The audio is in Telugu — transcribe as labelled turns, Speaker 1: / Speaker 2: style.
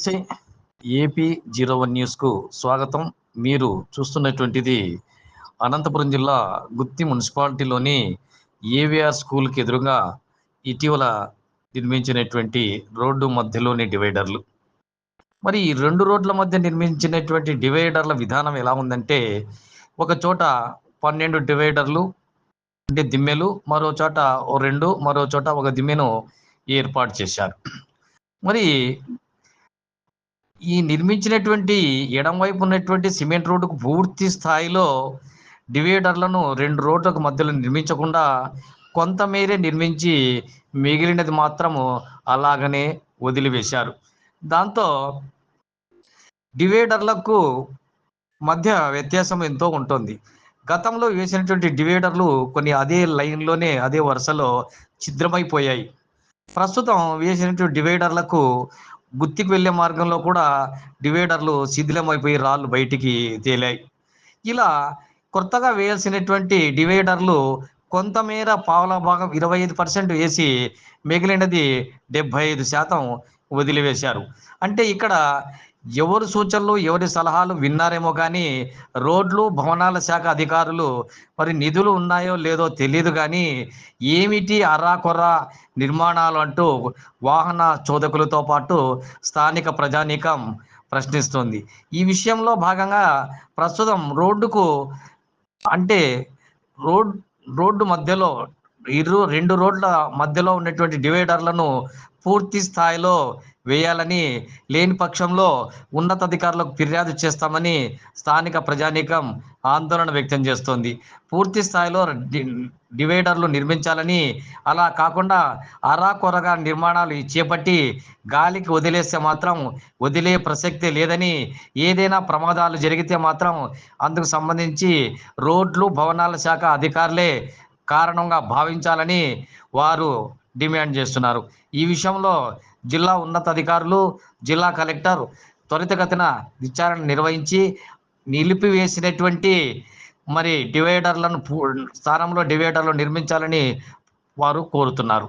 Speaker 1: నమస్తే ఏపీ జీరో వన్ న్యూస్కు స్వాగతం. మీరు చూస్తున్నటువంటిది అనంతపురం జిల్లా గుత్తి మున్సిపాలిటీలోని ఏవిఆర్ స్కూల్కి ఎదురుగా ఇటీవల నిర్మించినటువంటి రోడ్డు మధ్యలోని డివైడర్లు. మరి ఈ రెండు రోడ్ల మధ్య నిర్మించినటువంటి డివైడర్ల విధానం ఎలా ఉందంటే ఒక చోట పన్నెండు డివైడర్లు అంటే దిమ్మెలు మరో చోట ఓ రెండు మరో చోట ఒక దిమ్మెను ఏర్పాటు చేశారు. మరి ఈ నిర్మించినటువంటి ఎడం వైపు ఉన్నటువంటి సిమెంట్ రోడ్డుకు పూర్తి స్థాయిలో డివైడర్లను రెండు రోడ్లకు మధ్యలో నిర్మించకుండా కొంతమేరే నిర్మించి మిగిలినది మాత్రము అలాగనే వదిలివేశారు. దాంతో డివైడర్లకు మధ్య వ్యత్యాసం ఎంతో ఉంటుంది. గతంలో వేసినటువంటి డివైడర్లు కొన్ని అదే లైన్లోనే అదే వరుసలో ఛిద్రమైపోయాయి. ప్రస్తుతం వేసినటువంటి డివైడర్లకు గుత్తికి వెళ్ళే మార్గంలో కూడా డివైడర్లు శిథిలమైపోయి రాళ్ళు బయటికి తేలాయి. ఇలా కొత్తగా వేయాల్సినటువంటి డివైడర్లు కొంతమేర పావుల భాగం ఇరవై ఐదు పర్సెంట్ వేసి మిగిలినది డెబ్బై ఐదు శాతం వదిలివేశారు. అంటే ఇక్కడ ఎవరి సూచనలు ఎవరి సలహాలు విన్నారేమో కానీ రోడ్లు భవనాల శాఖ అధికారులు మరి నిధులు ఉన్నాయో లేదో తెలియదు కానీ ఏమిటి అరాకొర నిర్మాణాలు అంటూ వాహన చోదకులతో పాటు స్థానిక ప్రజానీకం ప్రశ్నిస్తుంది. ఈ విషయంలో భాగంగా ప్రస్తుతం రోడ్డుకు అంటే రోడ్ రోడ్డు మధ్యలో ఇరు రెండు రోడ్ల మధ్యలో ఉన్నటువంటి డివైడర్లను పూర్తి స్థాయిలో వేయాలని లేని పక్షంలో ఉన్నతాధికారులకు ఫిర్యాదు చేస్తామని స్థానిక ప్రజానీకం ఆందోళన వ్యక్తం చేస్తోంది. పూర్తి స్థాయిలో డి- డివైడర్లు నిర్మించాలని అలా కాకుండా అరాకొరగా నిర్మాణాలు చేపట్టి గాలికి వదిలేస్తే మాత్రం వదిలే ప్రసక్తే లేదని ఏదైనా ప్రమాదాలు జరిగితే మాత్రం అందుకు సంబంధించి రోడ్లు భవనాల శాఖ అధికారులే కారణంగా భావించాలని వారు డిమాండ్ చేస్తున్నారు. ఈ విషయంలో జిల్లా ఉన్నతాధికారులు జిల్లా కలెక్టర్ త్వరితగతిన విచారణ నిర్వహించి నిలిపివేసినటువంటి మరి డివైడర్లను పూ- స్థానంలో డివైడర్లు నిర్మించాలని వారు కోరుతున్నారు.